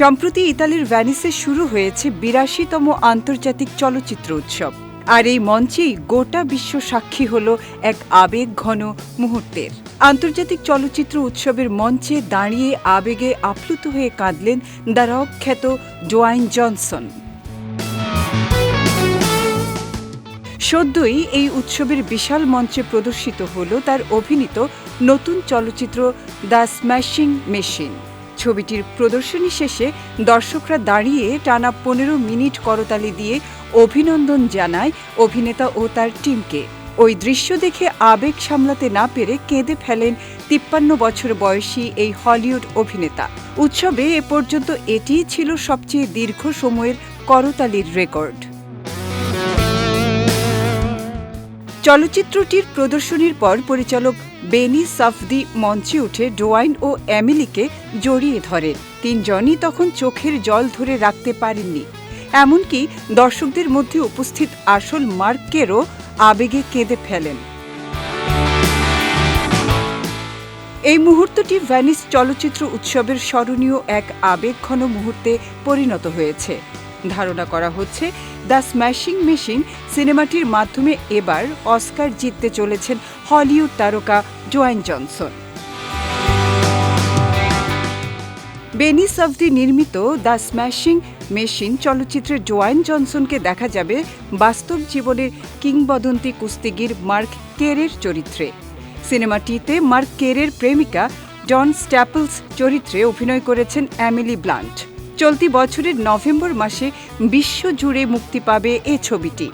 সম্প্রতি ইতালির ভ্যানিসে শুরু হয়েছে বিরাশিতম আন্তর্জাতিক চলচ্চিত্র উৎসব। আর এই মঞ্চেই গোটা বিশ্ব সাক্ষী হল এক আবেগ ঘন মুহূর্তের। আন্তর্জাতিক চলচ্চিত্র উৎসবের মঞ্চে দাঁড়িয়ে আবেগে আপ্লুত হয়ে কাঁদলেন দ্য রক খ্যাত জনসন। সদ্যই এই উৎসবের বিশাল মঞ্চে প্রদর্শিত হল তার অভিনীত নতুন চলচ্চিত্র দ্য স্ম্যাশিং মেশিন। ছবিটির প্রদর্শনী শেষে দর্শকরা দাঁড়িয়ে টানা পনেরো মিনিট করতালি দিয়ে অভিনন্দন জানায় অভিনেতা ও তার টিমকে। ওই দৃশ্য দেখে আবেগ সামলাতে না পেরে কেঁদে ফেলেন তিপ্পান্ন বছর বয়সী এই হলিউড অভিনেতা। উৎসবে এ পর্যন্ত এটিই ছিল সবচেয়ে দীর্ঘ সময়ের করতালির রেকর্ড। চলচ্চিত্রটির প্রদর্শনীর পর পরিচালক বেনি সাফদি মঞ্চে উঠে ডোয়াইন ও অ্যামিলিকে জড়িয়ে ধরেন তিনজনই তখন চোখের জল ধরে রাখতে পারেননি। এমনকি দর্শকদের মধ্যে উপস্থিত আসল মার্ককেরও আবেগে কেঁদে ফেলেন। এই মুহূর্তটি ভ্যানিস চলচ্চিত্র উৎসবের স্মরণীয় এক আবেগঘন মুহূর্তে পরিণত হয়েছে। ধারণা করা হচ্ছে, দ্য স্ম্যাশিং মেশিন সিনেমাটির মাধ্যমে এবার অস্কার জিততে চলেছেন হলিউড তারকা জোয়াইন জনসন। বেনিস বেনি সাফদি নির্মিত দ্য স্ম্যাশিং মেশিন চলচ্চিত্রে জোয়াইন জনসনকে দেখা যাবে বাস্তব জীবনের কিংবদন্তি কুস্তিগির মার্ক কেরের চরিত্রে। সিনেমাটিতে মার্ক কেরের প্রেমিকা জন স্ট্যাপলস চরিত্রে অভিনয় করেছেন অ্যামিলি ব্লান্ট। চলতি বছরের নভেম্বর মাসে বিশ্বজুড়ে মুক্তি পাবে এ ছবিটি।